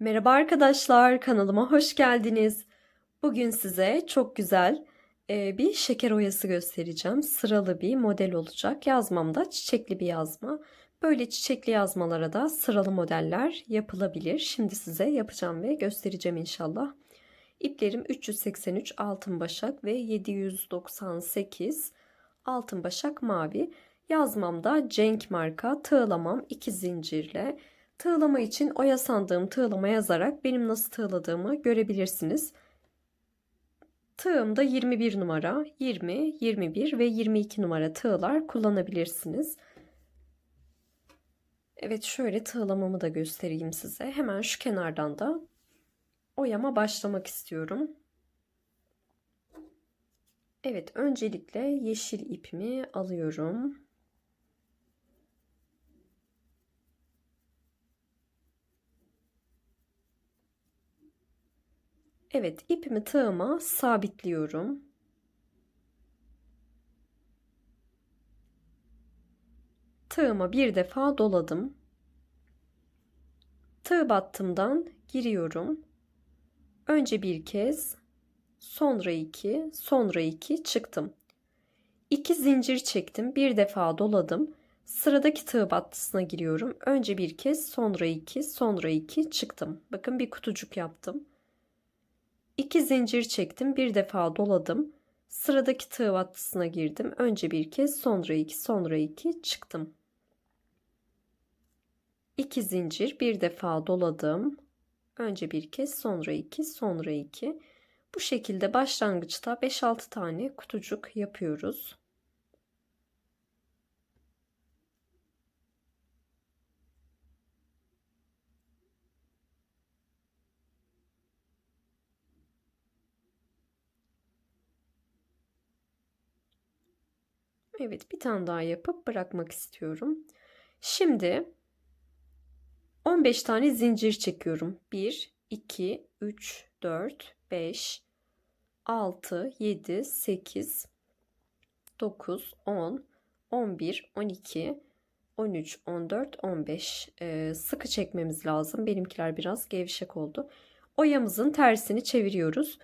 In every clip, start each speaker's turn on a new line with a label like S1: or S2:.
S1: Merhaba arkadaşlar, kanalıma hoş geldiniz. Bugün size çok güzel e, bir şeker oyası göstereceğim. Sıralı bir model olacak. Yazmamda çiçekli bir yazma. Böyle çiçekli yazmalara da sıralı modeller yapılabilir. Şimdi size yapacağım ve göstereceğim inşallah. İplerim 383 altın başak ve 798 altın başak mavi. Yazmamda Cenk marka tığlamam 2 zincirle Tığlama için oya sandığım tığlama yazarak benim nasıl tığladığımı görebilirsiniz. Tığımda 21 numara, 20, 21 ve 22 numara tığlar kullanabilirsiniz. Evet şöyle tığlamamı da göstereyim size. Hemen şu kenardan da oyama başlamak istiyorum. Evet öncelikle yeşil ipimi alıyorum. Evet ipimi tığıma sabitliyorum. Tığıma bir defa doladım. Tığ battımdan giriyorum. Önce bir kez, sonra iki, sonra iki çıktım. İki zincir çektim, bir defa doladım. Sıradaki tığ battısına giriyorum. Önce bir kez, sonra iki, sonra iki çıktım. Bakın bir kutucuk yaptım. 2 zincir çektim. Bir defa doladım. Sıradaki tığ battısına girdim. Önce bir kez, sonra iki, sonra iki çıktım. 2 zincir bir defa doladım. Önce bir kez, sonra iki, sonra iki. Bu şekilde başlangıçta 5-6 tane kutucuk yapıyoruz. Evet bir tane daha yapıp bırakmak istiyorum. Şimdi 15 tane zincir çekiyorum. 1, 2, 3, 4, 5, 6, 7, 8, 9, 10, 11, 12, 13, 14, 15. Ee, sıkı çekmemiz lazım. Benimkiler biraz gevşek oldu. Oyamızın tersini çeviriyoruz.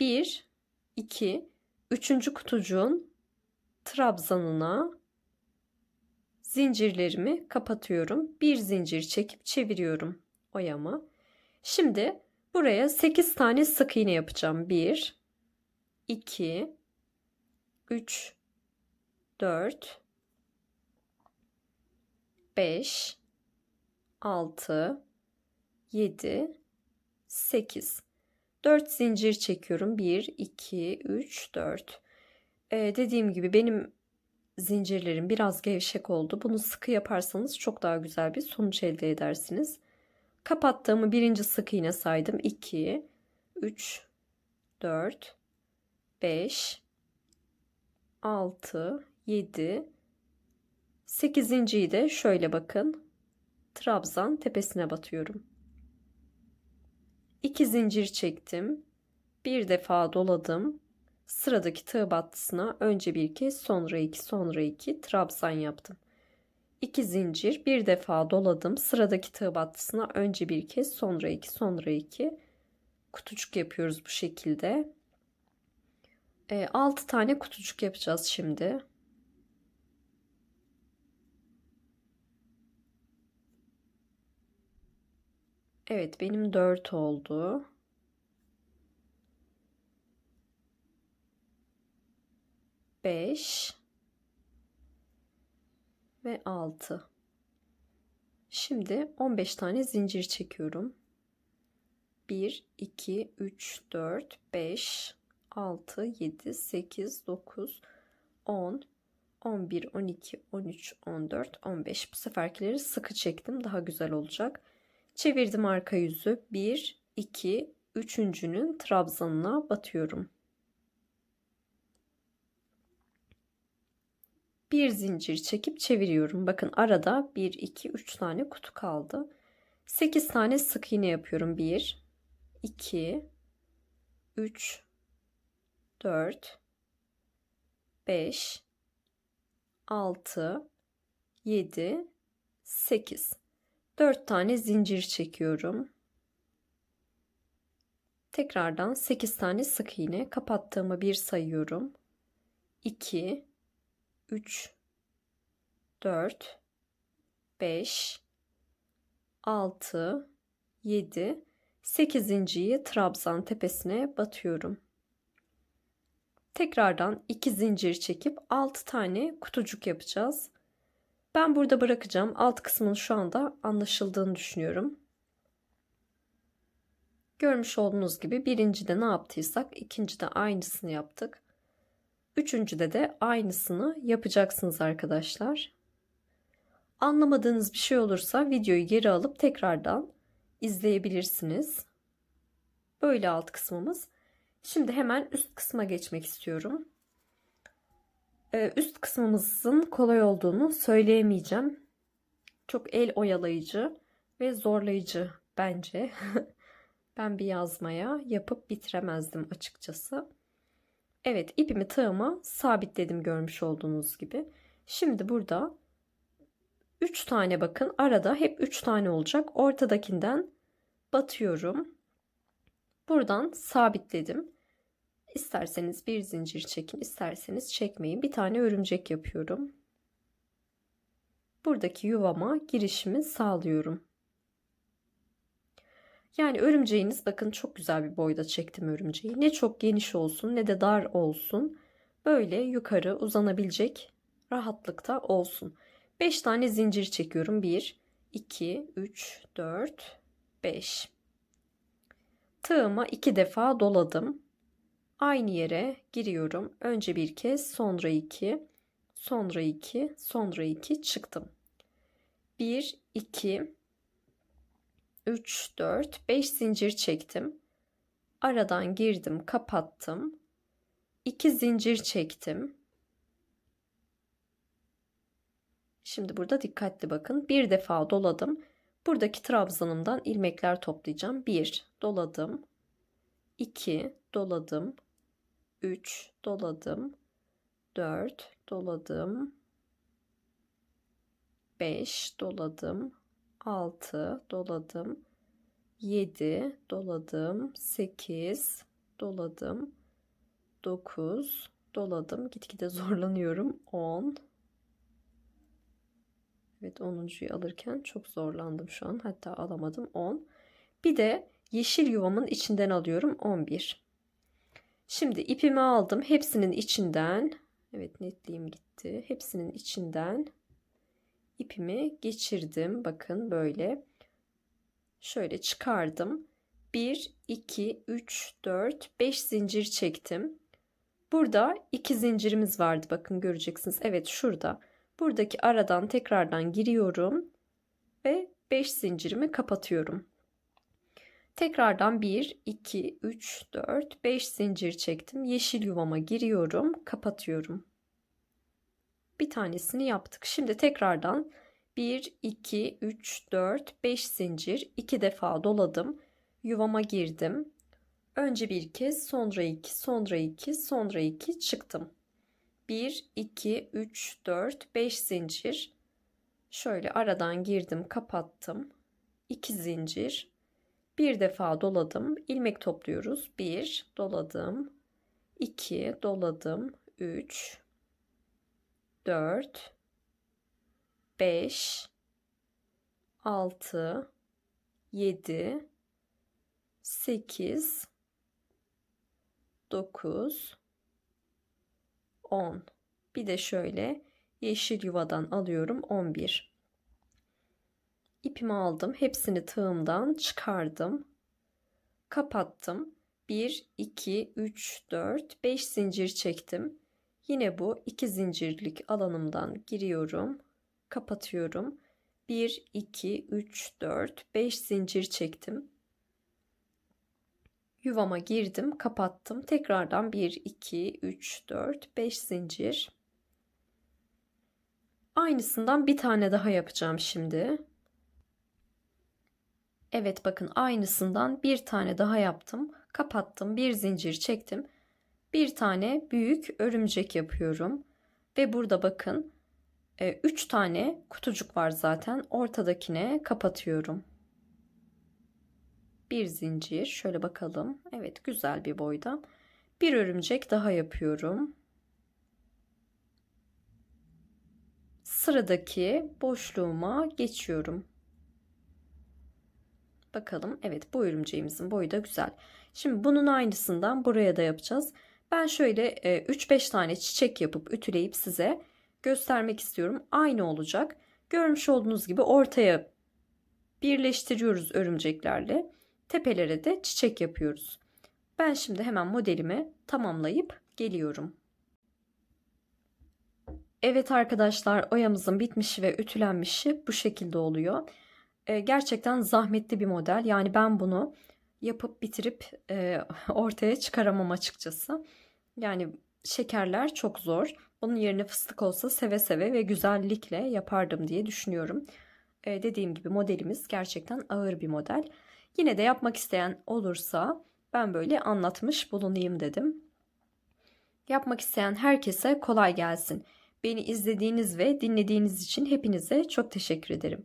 S1: 1, 2, 3. kutucuğun trabzanına zincirlerimi kapatıyorum. Bir zincir çekip çeviriyorum oyama. Şimdi buraya 8 tane sık iğne yapacağım. 1 2 3 4 5 6 7 8 4 zincir çekiyorum. 1 2 3 4 ee, dediğim gibi benim zincirlerim biraz gevşek oldu. Bunu sıkı yaparsanız çok daha güzel bir sonuç elde edersiniz. Kapattığımı birinci sık iğne saydım. 2, 3, 4, 5, 6, 7, 8.yi de şöyle bakın. Trabzan tepesine batıyorum. 2 zincir çektim. Bir defa doladım. Sıradaki tığ battısına önce bir kez sonra iki sonra iki trabzan yaptım. 2 zincir bir defa doladım. Sıradaki tığ battısına önce bir kez sonra iki sonra iki kutucuk yapıyoruz bu şekilde. E, 6 tane kutucuk yapacağız şimdi. Evet benim 4 oldu. 5 ve 6. Şimdi 15 tane zincir çekiyorum. 1 2 3 4 5 6 7 8 9 10 11 12 13 14 15 bu seferkileri sıkı çektim. Daha güzel olacak. Çevirdim arka yüzü. 1 2 üçüncünün trabzanına batıyorum bir zincir çekip çeviriyorum. Bakın arada 1 2 3 tane kutu kaldı. 8 tane sık iğne yapıyorum. 1 2 3 4 5 6 7 8 4 tane zincir çekiyorum. Tekrardan 8 tane sık iğne kapattığımı bir sayıyorum. 2 3 4 5 6 7 8.yi trabzan tepesine batıyorum. Tekrardan 2 zincir çekip 6 tane kutucuk yapacağız. Ben burada bırakacağım. Alt kısmının şu anda anlaşıldığını düşünüyorum. Görmüş olduğunuz gibi birincide ne yaptıysak ikincide aynısını yaptık. Üçüncüde de aynısını yapacaksınız arkadaşlar. Anlamadığınız bir şey olursa videoyu geri alıp tekrardan izleyebilirsiniz. Böyle alt kısmımız. Şimdi hemen üst kısma geçmek istiyorum. Ee, üst kısmımızın kolay olduğunu söyleyemeyeceğim. Çok el oyalayıcı ve zorlayıcı bence. ben bir yazmaya yapıp bitiremezdim açıkçası. Evet ipimi tığıma sabitledim görmüş olduğunuz gibi. Şimdi burada 3 tane bakın arada hep 3 tane olacak. Ortadakinden batıyorum. Buradan sabitledim. İsterseniz bir zincir çekin, isterseniz çekmeyin. Bir tane örümcek yapıyorum. Buradaki yuvama girişimi sağlıyorum. Yani örümceğiniz bakın çok güzel bir boyda çektim örümceği. Ne çok geniş olsun ne de dar olsun. Böyle yukarı uzanabilecek rahatlıkta olsun. 5 tane zincir çekiyorum. 1, 2, 3, 4, 5. Tığıma 2 defa doladım. Aynı yere giriyorum. Önce bir kez, sonra 2, sonra 2, sonra 2 çıktım. 1, 2, 3, 4, 5 zincir çektim. Aradan girdim, kapattım. 2 zincir çektim. Şimdi burada dikkatli bakın. Bir defa doladım. Buradaki trabzanımdan ilmekler toplayacağım. 1 doladım. 2 doladım. 3 doladım. 4 doladım. 5 doladım. 6 doladım. 7 doladım. 8 doladım. 9 doladım. Gitgide zorlanıyorum. 10 Evet 10.yu alırken çok zorlandım şu an. Hatta alamadım 10. Bir de yeşil yuvamın içinden alıyorum 11. Şimdi ipimi aldım. Hepsinin içinden evet netliğim gitti. Hepsinin içinden ipimi geçirdim. Bakın böyle. Şöyle çıkardım. 1, 2, 3, 4, 5 zincir çektim. Burada iki zincirimiz vardı. Bakın göreceksiniz. Evet şurada. Buradaki aradan tekrardan giriyorum ve 5 zincirimi kapatıyorum. Tekrardan 1, 2, 3, 4, 5 zincir çektim. Yeşil yuvama giriyorum, kapatıyorum. Bir tanesini yaptık. Şimdi tekrardan 1, 2, 3, 4, 5 zincir 2 defa doladım. Yuvama girdim. Önce bir kez, sonra 2, sonra 2, sonra 2 çıktım. 1, 2, 3, 4, 5 zincir. Şöyle aradan girdim, kapattım. 2 zincir. Bir defa doladım. ilmek topluyoruz. 1 doladım. 2 doladım. 3 4 5 6 7 8 9 10. Bir de şöyle yeşil yuvadan alıyorum 11. İpimi aldım. Hepsini tığımdan çıkardım. Kapattım. 1, 2, 3, 4, 5 zincir çektim. Yine bu iki zincirlik alanımdan giriyorum. Kapatıyorum. 1, 2, 3, 4, 5 zincir çektim yuvama girdim, kapattım. Tekrardan 1 2 3 4 5 zincir. Aynısından bir tane daha yapacağım şimdi. Evet bakın aynısından bir tane daha yaptım. Kapattım. Bir zincir çektim. Bir tane büyük örümcek yapıyorum. Ve burada bakın 3 e, tane kutucuk var zaten. Ortadakine kapatıyorum. Bir zincir. Şöyle bakalım. Evet güzel bir boyda. Bir örümcek daha yapıyorum. Sıradaki boşluğuma geçiyorum. Bakalım. Evet bu örümceğimizin boyu da güzel. Şimdi bunun aynısından buraya da yapacağız. Ben şöyle 3-5 tane çiçek yapıp ütüleyip size göstermek istiyorum. Aynı olacak. Görmüş olduğunuz gibi ortaya birleştiriyoruz örümceklerle. Tepelere de çiçek yapıyoruz. Ben şimdi hemen modelimi tamamlayıp geliyorum. Evet arkadaşlar oyamızın bitmişi ve ütülenmişi bu şekilde oluyor. Ee, gerçekten zahmetli bir model. Yani ben bunu yapıp bitirip e, ortaya çıkaramam açıkçası. Yani şekerler çok zor. Bunun yerine fıstık olsa seve seve ve güzellikle yapardım diye düşünüyorum. Ee, dediğim gibi modelimiz gerçekten ağır bir model. Yine de yapmak isteyen olursa ben böyle anlatmış bulunayım dedim. Yapmak isteyen herkese kolay gelsin. Beni izlediğiniz ve dinlediğiniz için hepinize çok teşekkür ederim.